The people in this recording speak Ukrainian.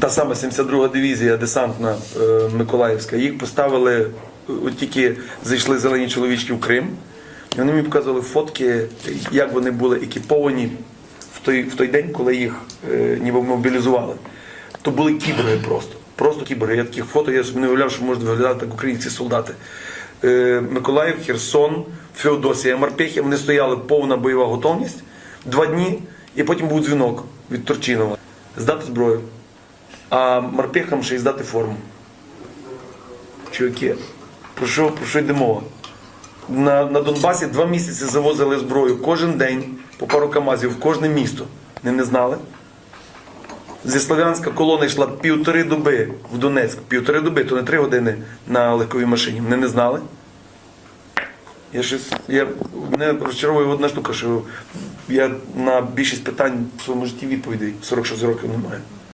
та сама 72-га дивізія десантна е, Миколаївська, їх поставили, е, от тільки зайшли зелені чоловічки в Крим, і вони мені показували фотки, як вони були екіповані в той, в той день, коли їх е, ніби мобілізували. То були кіборги просто. Просто кіборги. Я таких фото, я собі не уявляв, що можуть виглядати так українські солдати. Е, Миколаїв, Херсон, Феодосія, Марпехи, вони стояли повна бойова готовність два дні, і потім був дзвінок від Турчинова. Здати зброю. А Марпехам ще й здати форму. Чуваки, про що, про що йде мова? На, на Донбасі два місяці завозили зброю кожен день по пару камазів в кожне місто. Не, не знали. Зі Слов'янська колона йшла півтори доби в Донецьк. Півтори доби, то не три години на легковій машині. Вони не знали. Я щось, я, мене розчаровує одна штука, що я на більшість питань в своєму житті відповідей 46 років не маю.